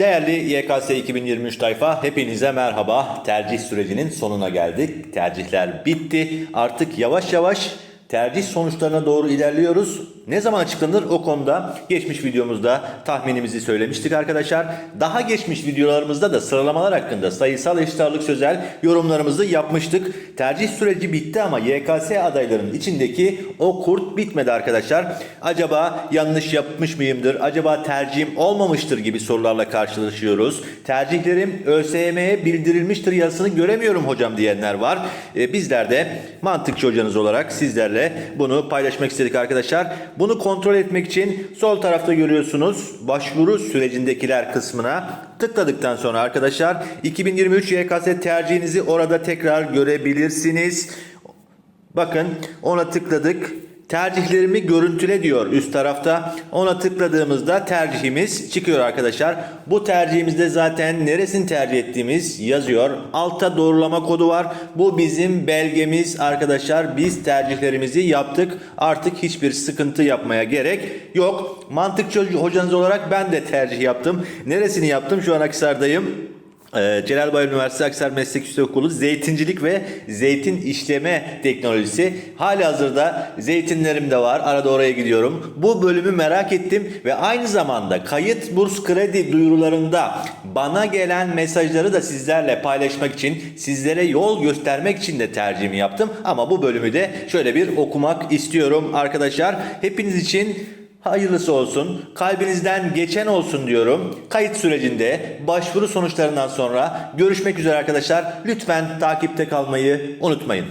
Değerli YKS 2023 tayfa, hepinize merhaba. Tercih sürecinin sonuna geldik. Tercihler bitti. Artık yavaş yavaş tercih sonuçlarına doğru ilerliyoruz. Ne zaman açıklanır o konuda geçmiş videomuzda tahminimizi söylemiştik arkadaşlar. Daha geçmiş videolarımızda da sıralamalar hakkında sayısal eşit sözel yorumlarımızı yapmıştık. Tercih süreci bitti ama YKS adaylarının içindeki o kurt bitmedi arkadaşlar. Acaba yanlış yapmış mıyımdır? Acaba tercihim olmamıştır gibi sorularla karşılaşıyoruz. Tercihlerim ÖSYM'ye bildirilmiştir yazısını göremiyorum hocam diyenler var. E, bizler de mantıkçı hocanız olarak sizlerle bunu paylaşmak istedik arkadaşlar. Bunu kontrol etmek için sol tarafta görüyorsunuz başvuru sürecindekiler kısmına tıkladıktan sonra arkadaşlar 2023 YKS tercihinizi orada tekrar görebilirsiniz. Bakın ona tıkladık. Tercihlerimi görüntüle diyor üst tarafta. Ona tıkladığımızda tercihimiz çıkıyor arkadaşlar. Bu tercihimizde zaten neresini tercih ettiğimiz yazıyor. Altta doğrulama kodu var. Bu bizim belgemiz arkadaşlar. Biz tercihlerimizi yaptık. Artık hiçbir sıkıntı yapmaya gerek yok. Mantıkçı hocanız olarak ben de tercih yaptım. Neresini yaptım? Şu an Akhisar'dayım. Ee, Celal Bayar Üniversitesi Aksar Meslek Yüksekokulu Zeytincilik ve Zeytin İşleme Teknolojisi. Hali hazırda zeytinlerim de var. Arada oraya gidiyorum. Bu bölümü merak ettim ve aynı zamanda kayıt burs kredi duyurularında bana gelen mesajları da sizlerle paylaşmak için, sizlere yol göstermek için de tercihimi yaptım. Ama bu bölümü de şöyle bir okumak istiyorum arkadaşlar. Hepiniz için Hayırlısı olsun, kalbinizden geçen olsun diyorum. Kayıt sürecinde başvuru sonuçlarından sonra görüşmek üzere arkadaşlar. Lütfen takipte kalmayı unutmayın.